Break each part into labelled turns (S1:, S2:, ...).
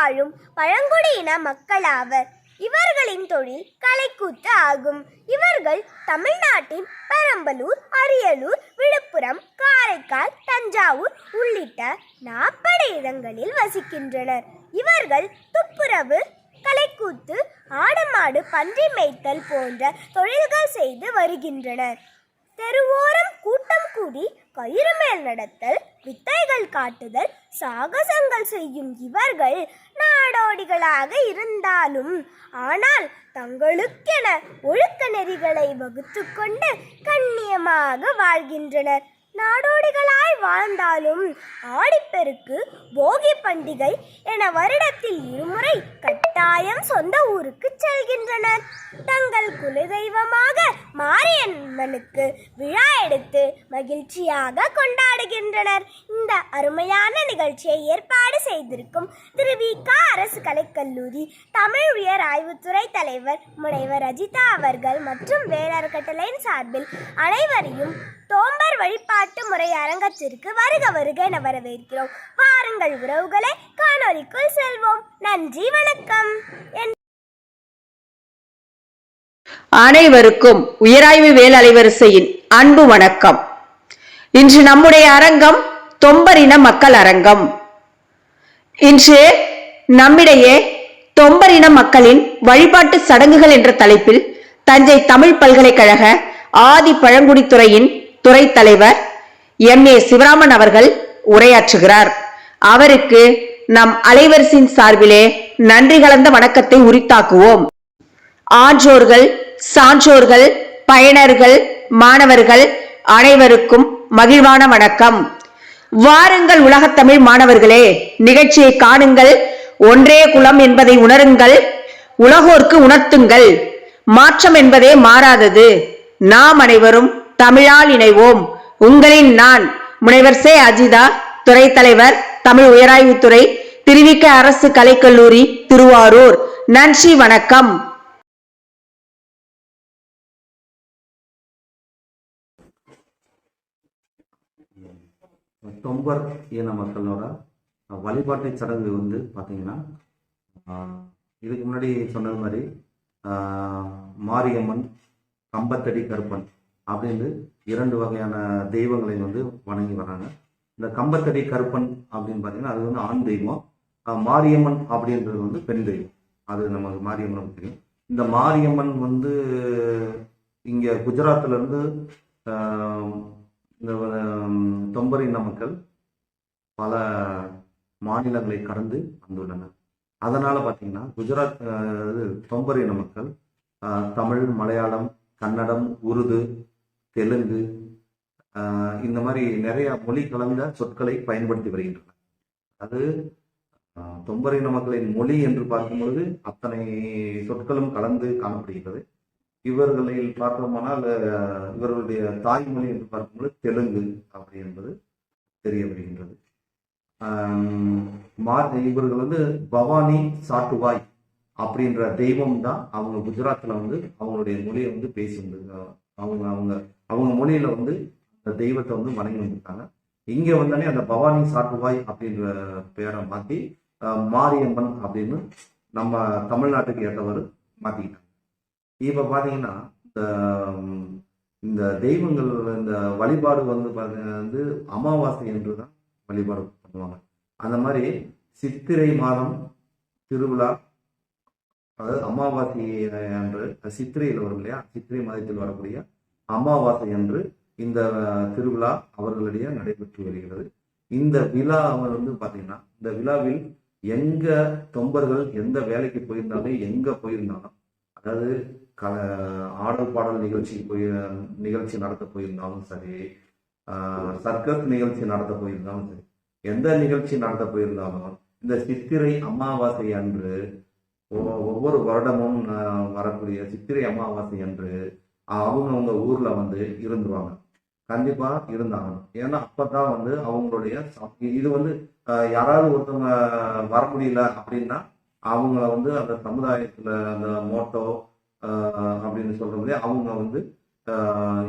S1: வாழும் பழங்குடியின மக்களாவர். இவர்களின் தொழில் கலைக்கூத்து ஆகும். இவர்கள் தமிழ்நாட்டின் பெரம்பலூர் அரியலூர் விழுப்புரம் காரைக்கால் தஞ்சாவூர் உள்ளிட்ட நாற்பது இடங்களில் வசிக்கின்றனர். இவர்கள் துப்புரவு கலைக்கூத்து ஆடு மாடு பன்றி மேய்த்தல் போன்ற தொழில்கள் செய்து வருகின்றனர். தெருவோரம் கூட்டம் கூடி கயிறு மேல் நடத்தல் வித்தைகள் காட்டுதல் சாகசங்கள் செய்யும் இவர்கள் நாடோடிகளாக இருந்தாலும் ஆனால் தங்களுக்கென ஒழுக்க நெறிகளை வகுத்து கொண்டு கண்ணியமாக வாழ்கின்றனர். நாடோடிகளாய் வாழ்ந்தாலும் ஆடிப்பெருக்கு போகி பண்டிகை என வருடத்தில் இருமுறை கட்டாயம் சொந்த ஊருக்கு செல்கின்றனர். தங்கள் குலதெய்வமாக மாரியம்மனுக்கு விழா எடுத்து மகிழ்ச்சியாக கொண்டாடுகின்றனர். இந்த அருமையான நிகழ்ச்சியை ஏற்பாடு செய்திருக்கும் திரு வி. க. அரசு கலைக்கல்லூரி தமிழ் உயர் ஆய்வுத்துறை தலைவர் முனைவர் அஜிதா அவர்கள் மற்றும் வேளாண் கட்டளையின் சார்பில் அனைவரையும் தோம்பர் வழிபாட்டு முறை அரங்கத்திற்கு வருக வருக என வரவேற்கிறோம். வாருங்கள் உறவுகளே காணொலிக்குள் செல்வோம். நன்றி வணக்கம்.
S2: அனைவருக்கும் உயராய்வு வேல் அலைவரிசையின் அன்பு வணக்கம். இன்று நம்முடைய அரங்கம் தொம்பரின மக்கள் அரங்கம். இன்று நம்மிடையே தொம்பரின மக்களின் வழிபாட்டு சடங்குகள் என்ற தலைப்பில் தஞ்சை தமிழ் பல்கலைக்கழக ஆதி பழங்குடித்துறையின் துறை தலைவர் எம். ஏ. சிவராமன் அவர்கள் உரையாற்றுகிறார். அவருக்கு நம் அலைவரிசின் சார்பிலே நன்றி கலந்த வணக்கத்தை உரித்தாக்குவோம். ஆன்றோர்கள் சான்றோர்கள் பயனர்கள் மாணவர்கள் அனைவருக்கும் மகிழ்வான வணக்கம். வாருங்கள் உலகத்தமிழ் மாணவர்களே நிகழ்ச்சியை காணுங்கள். ஒன்றே குலம் என்பதை உணருங்கள். உலகோர்க்கு உணர்த்துங்கள். மாற்றம் என்பதே மாறாதது. நாம் அனைவரும் தமிழால் இணைவோம். உங்களின் நான் முனைவர் சே. அஜிதா துறை தலைவர் தமிழ் உயராய்வுத்துறை திருவிக்க அரசு கலைக்கல்லூரி திருவாரூர். நன்றி வணக்கம்.
S3: தொம்பர் இன மக்களோட வழிபாட்டு சடங்கு வந்து பார்த்தீங்கன்னா இதுக்கு முன்னாடி சொன்னது மாதிரி மாரியம்மன் கம்பத்தடி கருப்பன். அப்படின்னு இரண்டு வகையான தெய்வங்களை வந்து வணங்கி வராங்க இந்த கம்பத்தடி கருப்பன் அப்படின்னு பார்த்தீங்கன்னா அது வந்து ஆண் தெய்வம். மாரியம்மன் அப்படின்றது வந்து பெண் தெய்வம். அது நமக்கு மாரியம்மன் தெரியும். இந்த மாரியம்மன் வந்து இங்கே குஜராத்ல இருந்து இந்த தொம்பரின தொம்பர் இன மக்கள் பல மாநிலங்களை கடந்து வந்துள்ளனர். அதனால பார்த்தீங்கன்னா குஜராத் ஆஹ், இது தொம்பர் இன மக்கள் தமிழ் மலையாளம் கன்னடம் உருது தெலுங்கு இந்த மாதிரி நிறைய மொழி கலந்த சொற்களை பயன்படுத்தி வருகின்றனர். அது தொம்பரின மக்களின் மொழி என்று பார்க்கும் பொழுது அத்தனை சொற்களும் கலந்து காணப்படுகிறது இவர்களில் பார்த்தோமானால் இவர்களுடைய தாய்மொழி என்று பார்க்கும்போது தெலுங்கு அப்படி என்பது தெரிய வருகின்றது மா- இவர்கள் வந்து பவானி சாட்டுவாய் அப்படின்ற தெய்வம் தான் அவங்க குஜராத்தில் வந்து அவங்களுடைய மொழியை வந்து பேசுகிறது அவங்க அவங்க அவங்க மொழியில வந்து அந்த தெய்வத்தை வந்து வணங்கி வந்திருக்காங்க. இங்க வந்தாலே அந்த பவானி சாட்டுவாய் அப்படின்ற பேரை மாத்தி மாரியம்மன் அப்படின்னு நம்ம தமிழ்நாட்டுக்கு ஏற்றவர் மாத்திக்கிட்டாங்க. இப்ப பாத்தீங்கன்னா இந்த இந்த தெய்வங்கள் இந்த வழிபாடு வந்து பாத்தீங்கன்னா வந்து அமாவாசை என்று தான் வழிபாடு பண்ணுவாங்க. அந்த மாதிரி சித்திரை மாதம் திருவிழா அதாவது அமாவாசை அன்று சித்திரையில் வரும் இல்லையா? சித்திரை மாதத்தில் வரக்கூடிய அமாவாசை அன்று இந்த திருவிழா அவர்களிடையே நடைபெற்று வருகிறது. இந்த விழா அவர் வந்து பாத்தீங்கன்னா இந்த விழாவில் எங்க தொம்பர்கள் எந்த வேலைக்கு போயிருந்தாலும் எங்க போயிருந்தாலும் அதாவது கல ஆடல் பாடல் நிகழ்ச்சி போய் நிகழ்ச்சி நடத்த போயிருந்தாலும் சரி சர்க்கஸ் நிகழ்ச்சி நடத்த போயிருந்தாலும் சரி எந்த நிகழ்ச்சி நடத்த போயிருந்தாலும் இந்த சித்திரை அமாவாசை அன்று ஒவ்வொரு வருடமும் வரக்கூடிய சித்திரை அமாவாசை என்று அவங்கவுங்க ஊர்ல வந்து இருந்துருவாங்க. கண்டிப்பா இருந்தாங்க ஏன்னா அப்பதான் வந்து அவங்களுடைய இது வந்து யாராவது ஒருத்தவங்க வர முடியல அப்படின்னா அவங்கள வந்து அந்த சமுதாயத்துல அந்த மோட்டோ அப்படின்னு சொல்றது அவங்க வந்து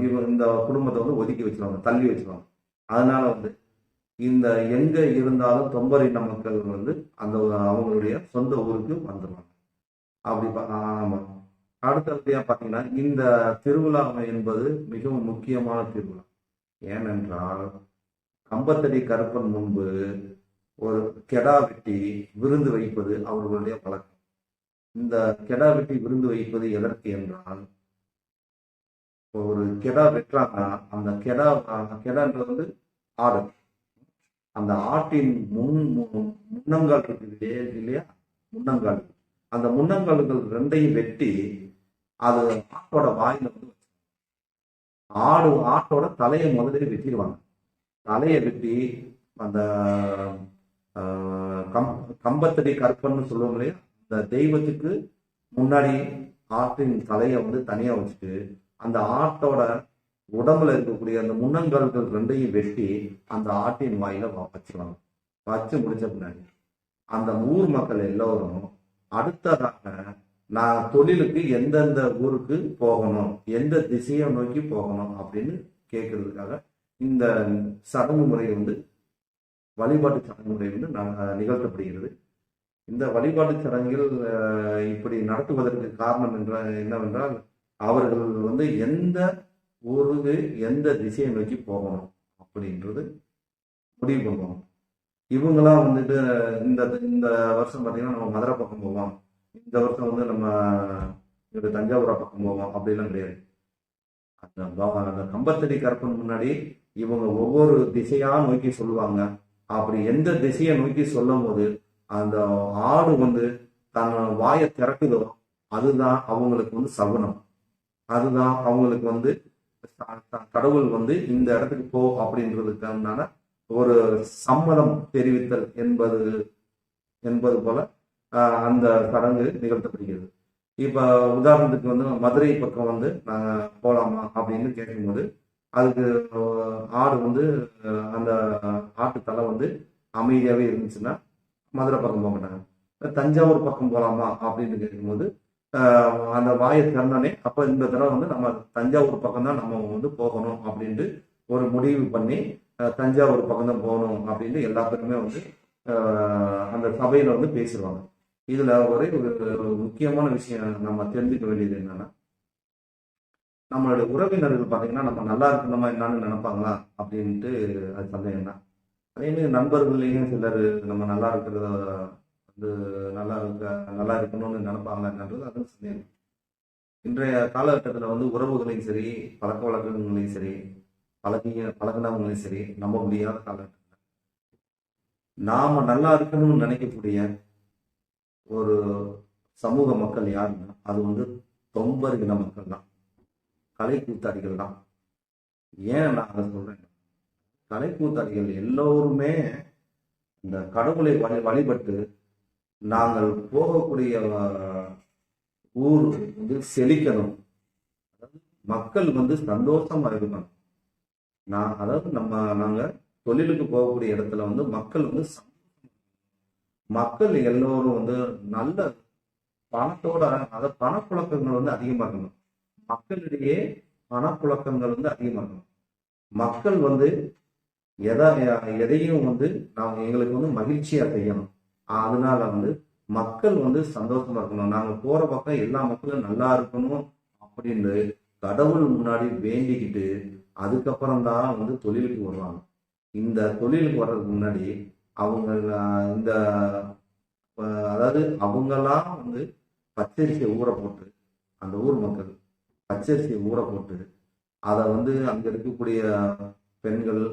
S3: இவ இந்த குடும்பத்தை வந்து ஒதுக்கி வச்சிருவாங்க தள்ளி வச்சிருவாங்க. அதனால வந்து இந்த எங்க இருந்தாலும் தொம்பரின மக்கள் வந்து அந்த அவங்களுடைய சொந்த ஊருக்கு வந்துடுவாங்க அப்படி அடுத்தபடியாக ஆமா. அடுத்தபடியா பார்த்தீங்கன்னா இந்த திருவிழா என்பது மிகவும் முக்கியமான திருவிழா. ஏனென்றால் கம்பத்தடி கருப்பன் முன்பு ஒரு கெடா வெட்டி விருந்து வைப்பது அவர்களுடைய பழக்கம். இந்த கெடா வெட்டி விருந்து வைப்பது எதற்கு என்றால் ஒரு கெடா வெட்டுறாங்கன்னா அந்த கெடா கெடான்றது வந்து ஆடு. அந்த ஆட்டின் முன் மு- முன்னங்கால் இருக்குது இல்லையா இல்லையா? முன்னங்கால். அந்த முன்னங்கால்கள் ரெண்டையும் வெட்டி அது ஆட்டோட வாயில வந்து ஆடு ஆட்டோட தலையை முதல்ல வெட்டிடுவாங்க. தலையை வெட்டி அந்த கம் கம்பத்தடி கற்பன்னு சொல்லுவோம் இல்லையா? அந்த தெய்வத்துக்கு முன்னாடி ஆட்டின் தலையை வந்து தனியா வச்சுட்டு அந்த ஆட்டோட உடம்புல இருக்கக்கூடிய அந்த முன்னங்கால்கள் ரெண்டையும் வெட்டி அந்த ஆட்டின் வாயில வச்சுருவாங்க. வச்சு முடிச்ச பின்னாடி அந்த ஊர் மக்கள் எல்லோரும் அடுத்ததாக நான் தொழிலுக்கு எந்தெந்த ஊருக்கு போகணும் எந்த திசையை நோக்கி போகணும் அப்படின்னு கேட்கறதுக்காக இந்த சடங்கு முறை வந்து வழிபாட்டு சடங்கு முறை வந்து நிகழ்த்தப்படுகிறது. இந்த வழிபாட்டு சடங்கில் இப்படி நடத்துவதற்கு காரணம் என்ற என்னவென்றால் அவர்கள் வந்து எந்த ஊருக்கு எந்த திசையை நோக்கி போகணும் அப்படின்றது முடிவு பண்ணுவாங்க. இவங்கெல்லாம் வந்துட்டு இந்த இந்த வருஷம் பார்த்தீங்கன்னா நம்ம மதுரை பக்கம் போவோம். இந்த வருஷம் வந்து நம்ம தஞ்சாவூரா பக்கம் போவோம். அப்படிலாம் கிடையாது. அந்த அந்த கம்பத்தடி கற்பன் முன்னாடி இவங்க ஒவ்வொரு திசையா நோக்கி சொல்லுவாங்க. அப்படி எந்த திசையை நோக்கி சொல்லும் போது அந்த ஆடு வந்து தன் வாயை திறக்குதோ அதுதான் அவங்களுக்கு வந்து சகுனம். அதுதான் அவங்களுக்கு வந்து கடவுள் வந்து இந்த இடத்துக்கு போ அப்படின்றதுக்கான ஒரு சம்மதம் தெரிவித்தல் என்பது என்பது போல அந்த சடங்கு நிகழ்த்தப்படுகிறது. இப்ப உதாரணத்துக்கு வந்து மதுரை பக்கம் வந்து நாங்க போலாமா அப்படின்னு கேட்கும்போது அதுக்கு ஆடு வந்து அந்த ஆட்டு தலை வந்து அமைதியாவே இருந்துச்சுன்னா மதுரை பக்கம் போக மாட்டாங்க. தஞ்சாவூர் பக்கம் போலாமா அப்படின்னு கேட்கும்போது அந்த வாயை திறந்தானே அப்ப இந்த தடவை வந்து நம்ம தஞ்சாவூர் பக்கம் தான் நம்ம வந்து போகணும் அப்படின்ட்டு ஒரு முடிவு பண்ணி தஞ்சாவூர் பக்கம் தான் போகணும் அப்படின்னு எல்லா பேருமே வந்து அந்த சபையில வந்து பேசிடுவாங்க. இதுல ஒரே ஒரு ஒரு முக்கியமான விஷயம் நம்ம தெரிஞ்சுக்க வேண்டியது என்னன்னா நம்மளுடைய உறவினர்கள் பார்த்தீங்கன்னா நம்ம நல்லா இருக்கணுமா என்னன்னு நினைப்பாங்களா? அப்படின்ட்டு அது சந்தேகம் தான் அதே மாதிரி நண்பர்கள்லையும் சிலர் நம்ம நல்லா இருக்கிறத வந்து நல்லா இருக்க நல்லா இருக்கணும்னு நினைப்பாங்களான்றது அது சந்தேகம். இன்றைய காலகட்டத்தில் வந்து உறவுகளையும் சரி பழக்க வழக்கங்களையும் சரி பழகிய பழகினவங்களையும் சரி நம்ப முடியாத காலகட்டத்தில் நாம நல்லா இருக்கணும்னு நினைக்கக்கூடிய ஒரு சமூக மக்கள் யாருன்னா அது வந்து தொம்பர் இன மக்கள் தான். கலை கூத்தாடிகள் தான். ஏன் நான் அதை சொல்றேன் கலை கூத்தாடிகள் எல்லோருமே இந்த கடவுளை வழி வழிபட்டு நாங்கள் போகக்கூடிய ஊர் வந்து செழிக்கணும். மக்கள் வந்து சந்தோஷமா இருக்கணும். நான் அதாவது நம்ம நாங்க தொழிலுக்கு போகக்கூடிய இடத்துல வந்து மக்கள் வந்து மக்கள் எல்லோரும் வந்து நல்ல பணத்தோட அதாவது பணப்புழக்கங்கள் வந்து அதிகமாக்கணும் மக்களிடையே பணப்புழக்கங்கள் வந்து அதிகமாக்கணும் மக்கள் வந்து எதா எதையும் வந்து நாங்க எங்களுக்கு வந்து மகிழ்ச்சியா செய்யணும். அதனால வந்து மக்கள் வந்து சந்தோஷமா இருக்கணும். நாங்க போற பக்கம் எல்லா மக்களும் நல்லா இருக்கணும் அப்படின்னு கடவுள் முன்னாடி வேண்டிக்கிட்டு அதுக்கப்புறம் தான் வந்து தொழிலுக்கு வருவாங்க. இந்த தொழிலுக்கு வர்றதுக்கு முன்னாடி அவங்க இந்த அதாவது அவங்கெல்லாம் வந்து பச்சரிசியை ஊற போட்டு அந்த ஊர் மக்கள் பச்சரிசியை ஊற போட்டு அதை வந்து அங்க இருக்கக்கூடிய பெண்கள்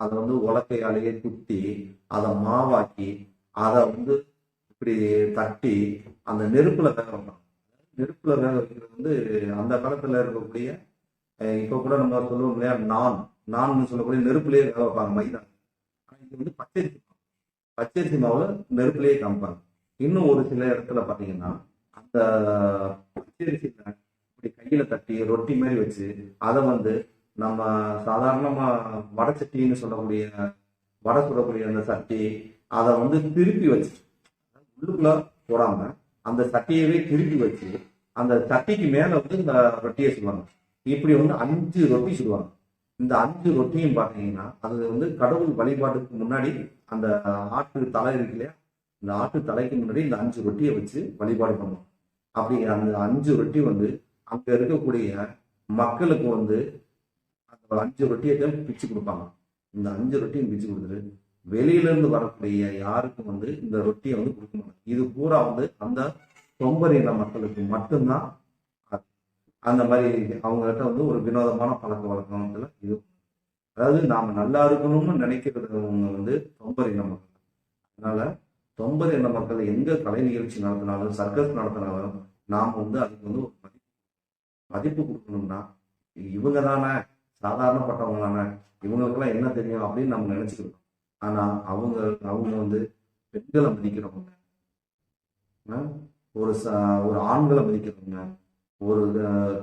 S3: அதை வந்து உலக்கையாலேயே குத்தி அதை மாவாக்கி அதை வந்து இப்படி தட்டி அந்த நெருப்புல வேக வைப்பாங்க. நெருப்புல வேக வைக்கிறது வந்து அந்த காலத்துல இருக்கக்கூடிய இப்ப கூட நம்ம சொல்லுவோம் இல்லையா? நான் நான் சொல்லக்கூடிய நெருப்புலயே வேக வைப்பாங்க மைதா. இது வந்து பச்சரிசி மாவு. பச்சரிசி மாவுல நெருப்புலயே காமிப்பாங்க. இன்னும் ஒரு சில இடத்துல பாத்தீங்கன்னா அந்த பச்சரிசி இப்படி கையில தட்டி ரொட்டி மாதிரி வச்சு அதை வந்து நம்ம சாதாரணமா வடை சட்டின்னு சொல்லக்கூடிய வடை சுடக்கூடிய அந்த சட்டி அதை வந்து திருப்பி வச்சு உள்ளுக்குள்ள போடாம அந்த சட்டியவே திருப்பி வச்சு அந்த சட்டிக்கு மேல வந்து இந்த ரொட்டியை சொல்லுவாங்க. இப்படி வந்து அஞ்சு ரொட்டி சுடுவாங்க. இந்த அஞ்சு ரொட்டியும் பார்த்தீங்கன்னா அது வந்து கடவுள் வழிபாட்டுக்கு முன்னாடி அந்த ஆட்டு தலை இருக்கு இல்லையா? இந்த ஆட்டு தலைக்கு முன்னாடி இந்த அஞ்சு ரொட்டியை வச்சு வழிபாடு பண்ணுவோம் அப்படி அந்த அஞ்சு ரொட்டி வந்து அங்க இருக்கக்கூடிய மக்களுக்கு வந்து அந்த அஞ்சு ரொட்டியை பிச்சு கொடுப்பாங்க. இந்த அஞ்சு ரொட்டியும் பிச்சு கொடுத்துட்டு வெளியில இருந்து வரக்கூடிய யாருக்கும் வந்து இந்த ரொட்டியை வந்து கொடுக்க மாட்டாங்க இது பூரா வந்து அந்த தொம்பர் இன மக்களுக்கு மட்டும்தான் அந்த மாதிரி அவங்ககிட்ட வந்து ஒரு வினோதமான பழக்க வழக்கத்துல இது. அதாவது நாம நல்லா இருக்கணும்னு நினைக்கிறவங்க வந்து தொம்பர் இன மக்கள். அதனால தொம்பர் இன மக்கள் எங்க கலை நிகழ்ச்சி நடத்தினாலும் சர்க்கஸ் நடத்தினாலும் நாம வந்து அதுக்கு வந்து ஒரு மதிப்பு மதிப்பு கொடுக்கணும்னா இவங்க தானே சாதாரணப்பட்டவங்க தானே இவங்களுக்கெல்லாம் என்ன தெரியும் அப்படின்னு நம்ம நினைச்சுக்கிறோம். ஆனா அவங்க அவங்க வந்து பெண்களை மதிக்கிறவங்க. ஒரு ச ஒரு ஆண்களை மதிக்கிறவங்க. ஒரு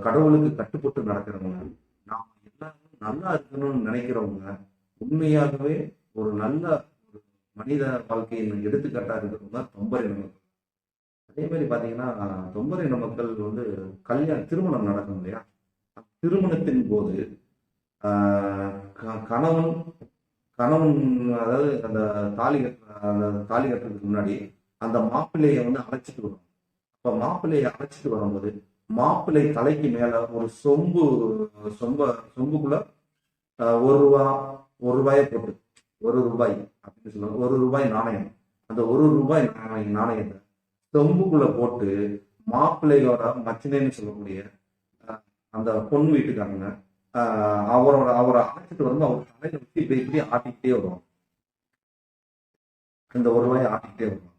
S3: கடவுளுக்கு கட்டுப்பட்டு நடக்கிறவங்க. நாம் எல்லாரும் நல்லா இருக்கணும்னு நினைக்கிறவங்க உண்மையாகவே ஒரு நல்ல ஒரு மனித வாழ்க்கையின் எடுத்துக்காட்டாக இருக்கிறவங்க தொம்பர் இன மக்கள் அதே மாதிரி பார்த்தீங்கன்னா தொம்பர் இன மக்கள் வந்து கல்யாண திருமணம் நடக்கும் இல்லையா? திருமணத்தின் போது க- கணவன் கணவன் அதாவது அந்த தாலி அந்த தாலி கட்டுறதுக்கு முன்னாடி அந்த மாப்பிள்ளையை வந்து அழைச்சிட்டு வரும் அப்ப மாப்பிள்ளையை அழைச்சிட்டு வரும்போது மாப்பிள்ளை தலைக்கு மேல ஒரு சொம்பு சொம்ப சொம்புக்குள்ள ஒரு ரூபா ஒரு ரூபாயை போட்டு ஒரு ரூபாய் அப்படின்னு சொல்லுவாங்க ஒரு ரூபாய் நாணயம். அந்த ஒரு ரூபாய் நாணய- நாணயத்தை சொம்புக்குள்ள போட்டு மாப்பிள்ளையோட மச்சினைன்னு சொல்லக்கூடிய அந்த பொண்ணு வீட்டுக்காரங்க அவரோட அவரை அழைச்சிட்டு வரும்போது அவர் தலையில வச்சு இப்படி இப்படி ஆட்டிக்கிட்டே வருவாங்க. அந்த ஒரு ரூபாயை ஆட்டிக்கிட்டே வருவாங்க.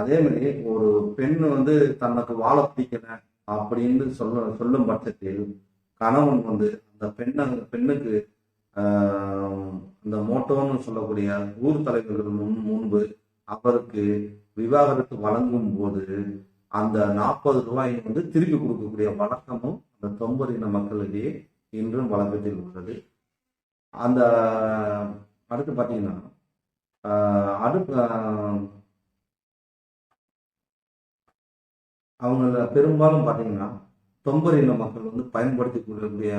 S3: அதே மாதிரி ஒரு பெண் வந்து தனக்கு வாழ பிடிக்கல அப்படின்னு சொல்ல சொல்லும் பட்சத்தில் கணவன் வந்து அந்த பெண்ணை பெண்ணுக்கு அந்த இந்த மோட்டோன்னு சொல்லக்கூடிய ஊர் தலைவர்கள் முன் முன்பு அவருக்கு விவாகரத்து வழங்கும் போது அந்த நாற்பது ரூபாயை வந்து திருப்பி கொடுக்கக்கூடிய வழக்கமும் அந்த தொம்பரின மக்களிடையே இன்றும் வழக்கத்தில் உள்ளது. அந்த அடுத்து பார்த்தீங்கன்னா அடுப்பு அவங்கள பெரும்பாலும் பார்த்தீங்கன்னா தொம்பரின மக்கள் வந்து பயன்படுத்தி கொள்ளக்கூடிய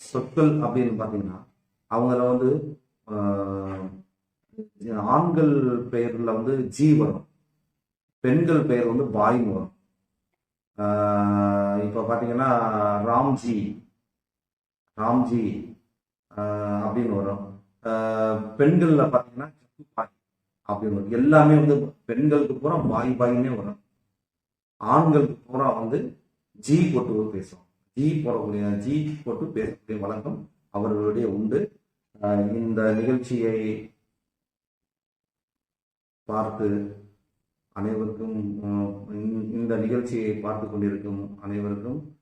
S3: சொற்கள் அப்படின்னு பார்த்தீங்கன்னா அவங்கள வந்து ஆண்கள் பெயர்ல வந்து ஜி வரும் பெண்கள் பெயர் வந்து பாய்னு வரும் பார்த்தீங்கன்னா ராம்ஜி ராம்ஜி அப்படின்னு வரும். பெண்களில் பெண்கள்ல பாத்தீங்கன்னா பாய் அப்படின்னு வரும். எல்லாமே வந்து பெண்களுக்கு பூரா பாய் பாய்னே வரும். ஆண்களுக்கு பூரா வந்து ஜி போட்டு பேசுவோம் ஜி போடக்கூடிய ஜி போட்டு பேசக்கூடிய வழக்கம் அவர்களுடைய உண்டு. இந்த நிகழ்ச்சியை பார்த்து அனைவருக்கும் இந்த- நிகழ்ச்சியை பார்த்து கொண்டிருக்கும் அனைவருக்கும்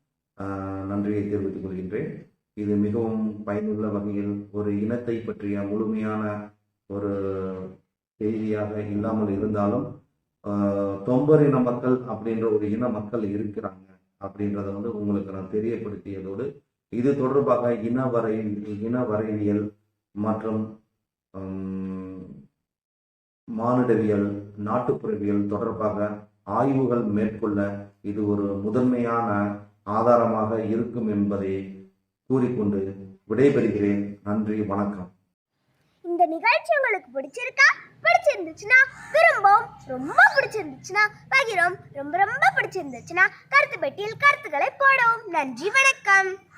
S3: நன்றியை தெரிவித்துக் கொள்கின்றேன். இது மிகவும் பயனுள்ள வகையில் ஒரு இனத்தை பற்றிய முழுமையான ஒரு செய்தியாக இல்லாமல் இருந்தாலும் ஆஹ், இன மக்கள் அப்படின்ற ஒரு இன மக்கள் இருக்கிறாங்க அப்படின்றத வந்து உங்களுக்கு நான் தெரியப்படுத்தியதோடு இது தொடர்பாக இன வரை இன வரைவியல் மற்றும் ஹம், மானுடவியல் நாட்டுப்புறவியல் தொடர்பாக ஆய்வுகள் மேற்கொள்ள இது ஒரு முதன்மையான ஆதாரமாக இருக்கும் என்பதை கூறிக்கொண்டு விடைபெறுகிறேன். நன்றி வணக்கம்.
S1: இந்த நிகழ்ச்சி உங்களுக்கு பிடிச்சிருக்கா? பிடிச்சிருந்துச்சுன்னா விரும்பும் ரொம்ப பிடிச்சிருந்துச்சுன்னா பகிரும் ரொம்ப ரொம்ப பிடிச்சிருந்துச்சுன்னா கருத்து பெட்டியில் கருத்துக்களை போடவும். நன்றி வணக்கம்.